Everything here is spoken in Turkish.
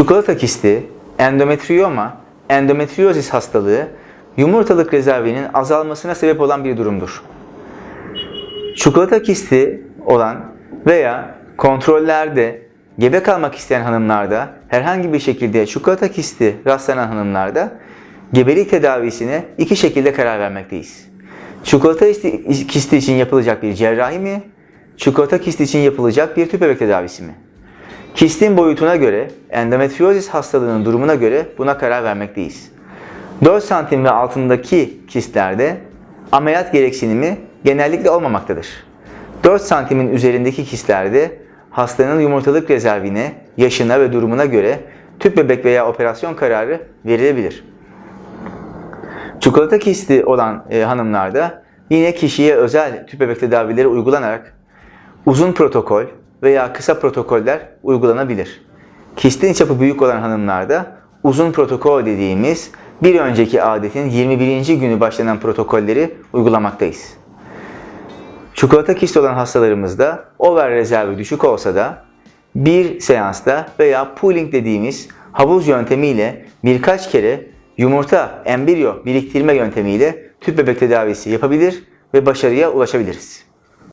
Çikolata kisti, endometriyoma, endometriozis hastalığı yumurtalık rezervinin azalmasına sebep olan bir durumdur. Çikolata kisti olan veya kontrollerde gebe kalmak isteyen hanımlarda herhangi bir şekilde çikolata kisti rastlanan hanımlarda gebelik tedavisine iki şekilde karar vermekteyiz. Çikolata isti- kisti için yapılacak bir cerrahi mi? Çikolata kisti için yapılacak bir tüp bebek tedavisi mi? Kistin boyutuna göre, endometriozis hastalığının durumuna göre buna karar vermekteyiz. 4 santim ve altındaki kistlerde ameliyat gereksinimi genellikle olmamaktadır. 4 santimin üzerindeki kistlerde hastanın yumurtalık rezervine, yaşına ve durumuna göre tüp bebek veya operasyon kararı verilebilir. Çikolata kisti olan e, hanımlarda yine kişiye özel tüp bebek tedavileri uygulanarak uzun protokol veya kısa protokoller uygulanabilir. Kistin çapı büyük olan hanımlarda uzun protokol dediğimiz bir önceki adetin 21. günü başlanan protokolleri uygulamaktayız. Çikolata kisti olan hastalarımızda over rezervi düşük olsa da bir seansta veya pooling dediğimiz havuz yöntemiyle birkaç kere yumurta, embriyo biriktirme yöntemiyle tüp bebek tedavisi yapabilir ve başarıya ulaşabiliriz.